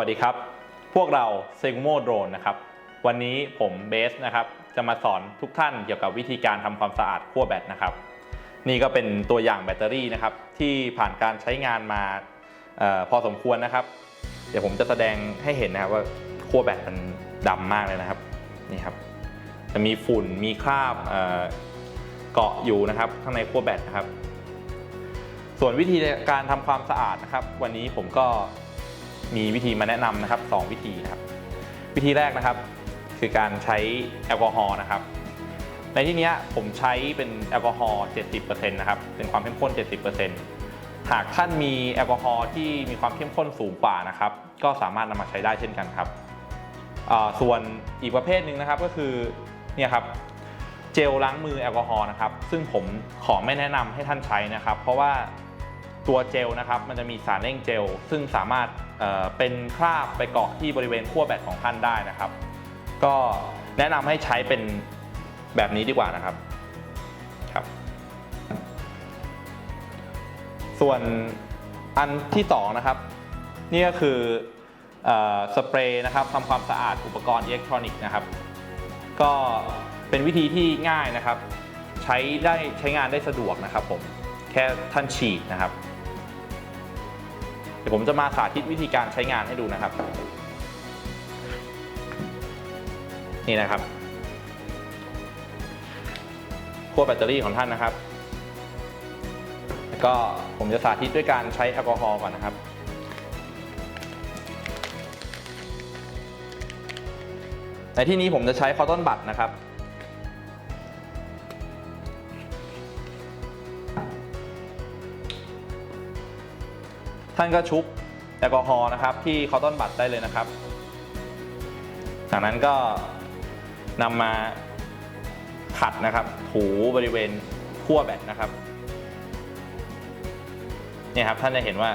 วัสดีครับ พวกเราเซงโมโดรนนะครับ วันนี้ผมเบสนะครับ จะมาสอนทุกท่านเกี่ยวกับวิธีการทำความสะอาดขั้วแบตนะครับ นี่ก็เป็นตัวอย่างแบตเตอรี่นะครับ ที่ผ่านการใช้งานมาออพอสมควรนะครับ เดี๋ยวผมจะแสดงให้เห็นนะครับว่าขั้วแบตมันดำมากเลยนะครับนี่ครับ จะมีฝุ่นมีคราบเเกาะอยู่นะครับ ข้างในขั้วแบตนะครับ ส่วนวิธีการทำความสะอาดนะครับ วันนี้ผมก็ มีวิธีมาแนะนำนะครับสองวิธีนะครับ วิธีแรกนะครับ คือการใช้แอลกอฮอล์นะครับ ในที่นี้ผมใช้เป็นแอลกอฮอล์70%นะครับเป็นความเข้มข้น 70%หากท่านมีแอลกอฮอล์ที่มีความเข้มข้นสูงกว่านะครับ ก็สามารถนำมาใช้ได้เช่นกันครับส่วนอีกประเภทหนึ่งนะครับก็คือเนี่ยครับเจลล้างมือแอลกอฮอล์นะครับ ซึ่งผมขอไม่แนะนำให้ท่านใช้นะครับ เพราะว่า ตัวเจลนะครับมันจะมีสารเร่งเจล ซึ่งสามารถเเป็นคราบไปเกาะที่บริเวณขั้วแบตของท่านได้นะครับ ก็แนะนำให้ใช้เป็นแบบนี้ดีกว่านะครับครับ ส่วนอันที่สองนะครับนี่ก็คืออสเปรย์นะครับทำความสะอาดอุปกรณ์อิเล็กทรอนิกส์นะครับ ก็เป็นวิธีที่ง่ายนะครับ ใช้ได้ใช้งานได้สะดวกนะครับผมแค่ท่านฉีดนะครับ เดี๋ยวผมจะมาสาธิตวิธีการใช้งานให้ดูนะครับ นี่นะครับขั้วแบตเตอรี่ของท่านนะครับ แล้วก็ผมจะสาธิตด้วยการใช้แอลกอฮอล์ก่อนนะครับในที่นี้ผมจะใช้คอตตอนบัตนะครับ ท่านก็ชุบแอลกอฮอล์นะครับที่คอตตอนบัตได้เลยนะครับ จากนั้นก็นำมาขัดนะครับ ถูบริเวณขั้วแบตนะครับเนี่ยครับท่านจะเห็นว่า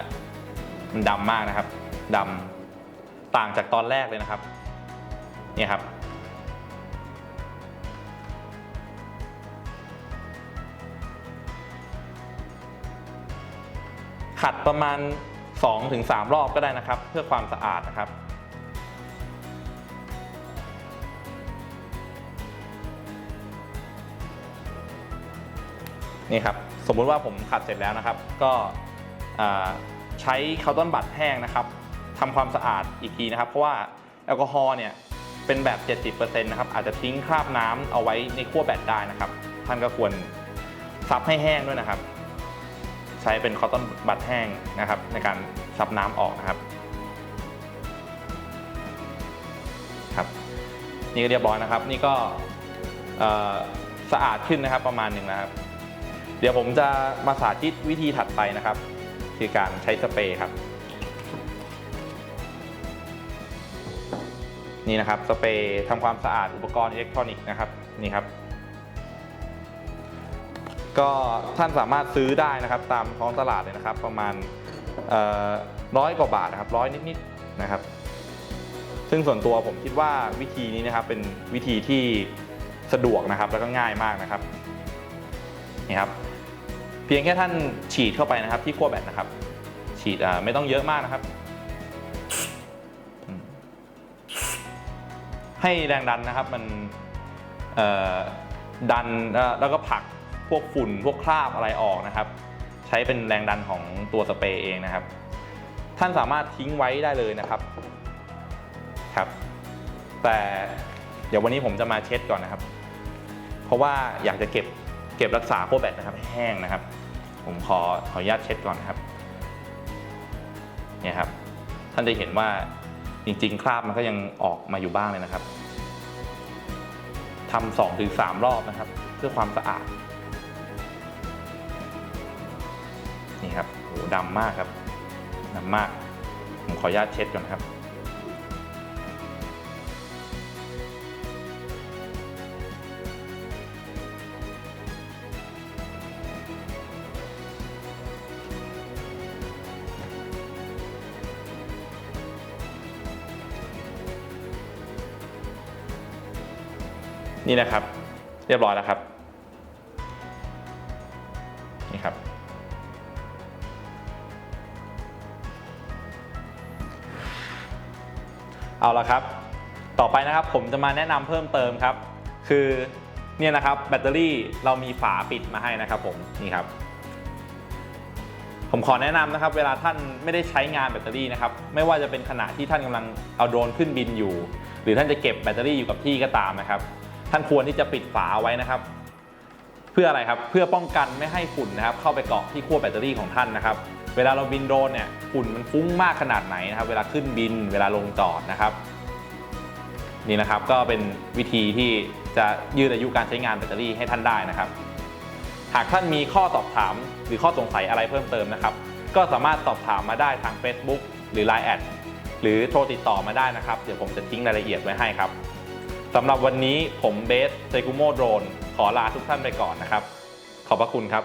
มันดำมากนะครับดำต่างจากตอนแรกเลยนะครับเนี่ยครับขัดประมาณ 2-3 รอบก็ได้นะครับ เพื่อความสะอาดนะครับนี่ครับสมมุติว่าผมขัดเสร็จแล้วนะครับ ก็ใช้เคาน์เตอร์บัตแห้งนะครับทำความสะอาดอีกทีนะครับ เพราะว่าแอลกอฮอล์เนี่ยเป็นแบบ 70%นะครับอาจจะทิ้งคราบน้ำเอาไว้ในขั้วแบตได้นะครับ ท่านก็ควรซับให้แห้งด้วยนะครับ ใช้เป็นคอตตอนบัตแห้งนะครับ ในการซับน้ำออกนะครับครับนี่ก็เรียบร้อยนะครับ นี่ก็สะอาดขึ้นนะครับประมาณหนึ่งนะครับ เดี๋ยวผมจะมาสาธิตวิธีถัดไปนะครับ คือการใช้สเปรย์ครับ นี่นะครับสเปรย์ทำความสะอาดอุปกรณ์อิเล็กทรอนิกส์นะครับนี่ครับ ก็ท่านสามารถซื้อได้นะครับตามท้องตลาดเลยนะครับ ประมาณร้อยกว่าบาทนะครับร้อยนิดๆนะครับ ซึ่งส่วนตัวผมคิดว่าวิธีนี้นะครับเป็นวิธีที่สะดวกนะครับแล้วก็ง่ายมากนะครับนี่ครับเพียงแค่ท่านฉีดเข้าไปนะครับ ที่ขั้วแบตนะครับ ฉีดไม่ต้องเยอะมากนะครับ ให้แรงดันนะครับมันดันแล้วก็ผลัก พวกฝุ่นพวกคราบอะไรออกนะครับ ใช้เป็นแรงดันของตัวสเปรย์เองนะครับ ท่านสามารถทิ้งไว้ได้เลยนะครับครับ แต่เดี๋ยววันนี้ผมจะมาเช็ดก่อนนะครับ เพราะว่าอยากจะเก็บเก็บรักษาขั้วแบตนะครับให้แห้งนะครับ ผมขอขออนุญาตเช็ดก่อนนะครับเนี่ยครับ ท่านจะเห็นว่าจริงๆ คราบมันก็ยังออกมาอยู่บ้างเลยนะครับทำสองถึงสามรอบนะครับ เพื่อความสะอาด โอ้ดำมากครับดำมาก ผมขออนุญาตเช็ดก่อนนะครับ นี่นะครับ เรียบร้อยแล้วครับ นี่ครับ เอาละครับ ต่อไปนะครับผมจะมาแนะนำเพิ่มเติมครับ คือเนี่ยนะครับแบตเตอรี่เรามีฝาปิดมาให้นะครับผมนี่ครับ ผมขอแนะนำนะครับ เวลาท่านไม่ได้ใช้งานแบตเตอรี่นะครับ ไม่ว่าจะเป็นขณะที่ท่านกำลังเอาโดรนขึ้นบินอยู่ หรือท่านจะเก็บแบตเตอรี่อยู่กับที่ก็ตามนะครับ ท่านควรที่จะปิดฝาไว้นะครับ เพื่ออะไรครับเพื่อป้องกันไม่ให้ฝุ่นนะครับ เข้าไปเกาะที่ขั้วแบตเตอรี่ของท่านนะครับ เวลาเราบินโดรนเนี่ยฝุ่นมันฟุ้งมากขนาดไหนนะครับ เวลาขึ้นบินเวลาลงจอดนะครับ นี่นะครับก็เป็นวิธีที่จะยืดอายุการใช้งานแบตเตอรี่ให้ท่านได้นะครับ หากท่านมีข้อสอบถามหรือข้อสงสัยอะไรเพิ่มเติมนะครับ ก็สามารถสอบถามมาได้ทาง Facebook หรือ Line แอดหรือโทรติดต่อมาได้นะครับ เดี๋ยวผมจะทิ้งรายละเอียดไว้ให้ครับสำหรับวันนี้ผมเบสเซกุโมโดรนขอลาทุกท่านไปก่อนนะครับ ขอบพระคุณครับ